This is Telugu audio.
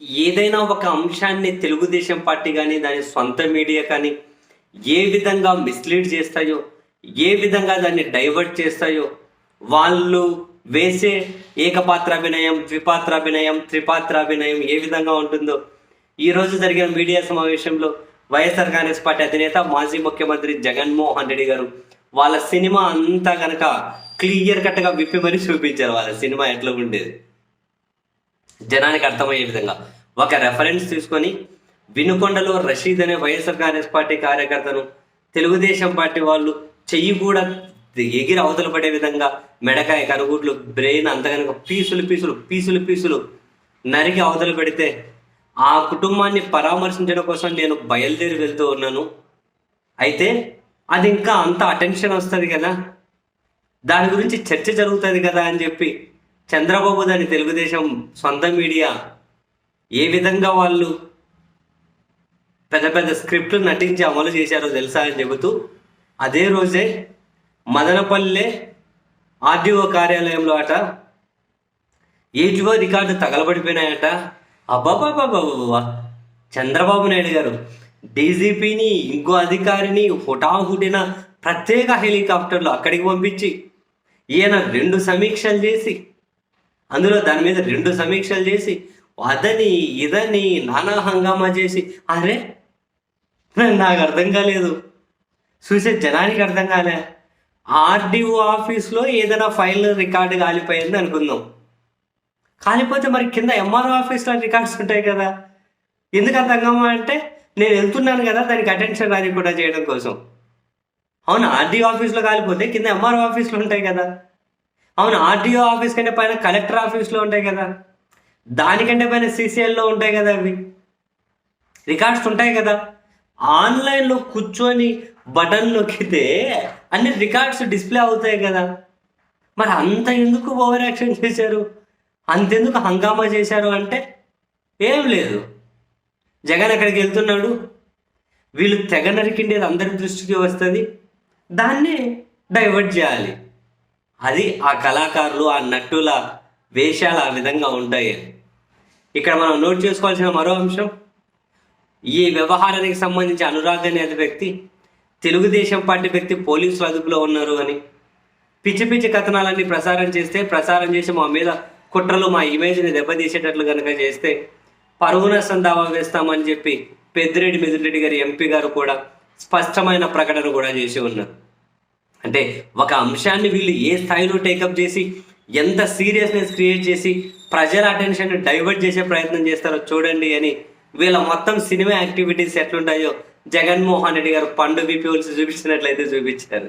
ఏదైనా ఒక అంశాన్ని తెలుగుదేశం పార్టీ కానీ దాని సొంత మీడియా కానీ ఏ విధంగా మిస్లీడ్ చేస్తాయో ఏ విధంగా దాన్ని డైవర్ట్ చేస్తాయో వాళ్ళు వేసే ఏకపాత్రాభినయం ద్విపాత్రాభినయం త్రిపాత్రాభినయం ఏ విధంగా ఉంటుందో ఈ రోజు జరిగిన మీడియా సమావేశంలో వైఎస్ఆర్ కాంగ్రెస్ పార్టీ అధినేత మాజీ ముఖ్యమంత్రి జగన్మోహన్ రెడ్డి గారు వాళ్ళ సినిమా అంతా కనుక క్లియర్ కట్గా విప్పి మరీ చూపించారు. వాళ్ళ సినిమా ఎట్లా ఉండేది? జనానికి అర్థమయ్యే విధంగా. ఒక రెఫరెన్స్ తీసుకొని వినుకొండలో రషీద్ అనే వైఎస్ఆర్ కాంగ్రెస్ పార్టీ కార్యకర్తను తెలుగుదేశం పార్టీ వాళ్ళు చెయ్యి కూడా ఎగిరి అవతల పడే విధంగా మెడకాయ కనుగుడ్లు బ్రెయిన్ అంతగనక పీసులు పీసులు పీసులు పీసులు నరికి అవతల పెడితే ఆ కుటుంబాన్ని పరామర్శించడం కోసం నేను బయలుదేరి వెళ్తూ ఉన్నాను. అయితే అది ఇంకా అంత అటెన్షన్ వస్తుంది కదా? దాని గురించి చర్చ జరుగుతుంది కదా అని చెప్పి చంద్రబాబు దాని తెలుగుదేశం సొంత మీడియా. ఏ విధంగా వాళ్ళు పెద్ద పెద్ద స్క్రిప్ట్లు నటించి అమలు చేశారో తెలుసా అని చెబుతూ అదే రోజే మదనపల్లె ఆర్డీఓ కార్యాలయంలో అట ఏజ్వో రికార్డు తగలబడిపోయినాయట. అబ్బాబాబాబా చంద్రబాబు నాయుడు గారు డీజీపీని ఇంకో అధికారిని హుటాహుటిన ప్రత్యేక హెలికాప్టర్లు అక్కడికి పంపించి ఈయన రెండు సమీక్షలు చేసి అందులో దాని మీద రెండు సమీక్షలు చేసి అదని ఇదని నానా హంగామా చేసి. అరే నాకు అర్థం కాలేదు. చూసే జనానికి అర్థం కాలే. ఆర్డీఓ ఆఫీస్లో ఏదైనా ఫైల్ రికార్డు కాలిపోయింది అనుకుందాం. కాలిపోతే మరి కింద ఎంఆర్ఓ ఆఫీస్లో రికార్డ్స్ ఉంటాయి కదా. ఎందుకు అంత అంటే నేను వెళ్తున్నాను కదా దానికి అటెన్షన్ రాని కూడా చేయడం కోసం. అవును? ఆర్డీఓ ఆఫీస్లో కాలిపోతే కింద ఎంఆర్ఓ ఆఫీస్లో ఉంటాయి కదా. అవును ఆర్డీఓ ఆఫీస్ కంటే పైన కలెక్టర్ ఆఫీస్లో ఉంటాయి కదా. దానికంటే పైన సీసీఎల్లో ఉంటాయి కదా అవి. రికార్డ్స్ ఉంటాయి కదా. ఆన్లైన్లో కూర్చొని బటన్ నొక్కితే అన్ని రికార్డ్స్ డిస్ప్లే అవుతాయి కదా. మరి అంత ఎందుకు ఓవర్ యాక్షన్ చేశారు? అంతెందుకు హంగామా చేశారు అంటే ఏం లేదు. జగన్ అక్కడికి వెళ్తున్నాడు. వీళ్ళు తెగ నరికిండేది అందరి దృష్టికి వస్తుంది. దాన్ని డైవర్ట్ చేయాలి. అది ఆ కళాకారులు ఆ నటుల వేషాలు ఆ విధంగా ఉంటాయి. ఇక్కడ మనం నోట్ చేసుకోవాల్సిన మరో అంశం ఈ వ్యవహారానికి సంబంధించి అనురాగ్ అనే వ్యక్తి తెలుగుదేశం పార్టీ వ్యక్తి పోలీసులు అదుపులో ఉన్నారు అని. పిచ్చి పిచ్చి కథనాలన్నీ ప్రసారం చేస్తే ప్రసారం చేసి మా మీద కుట్రలు మా ఇమేజ్ని దెబ్బతీసేటట్లు కనుక చేస్తే పరువు నష్టం దావా వేస్తామని చెప్పి పెద్దిరెడ్డి మిథునరెడ్డి గారి ఎంపీ గారు కూడా స్పష్టమైన ప్రకటన కూడా చేసి ఉన్నారు. అంటే ఒక అంశాన్ని వీళ్ళు ఏ స్థాయిలో టేకప్ చేసి ఎంత సీరియస్నెస్ క్రియేట్ చేసి ప్రజల అటెన్షన్ డైవర్ట్ చేసే ప్రయత్నం చేస్తారో చూడండి అని వీళ్ళ మొత్తం సినిమా యాక్టివిటీస్ ఎట్లుంటాయో జగన్మోహన్ రెడ్డి గారు పండు విపిల్స్ చూపించినట్లయితే చూపించారు.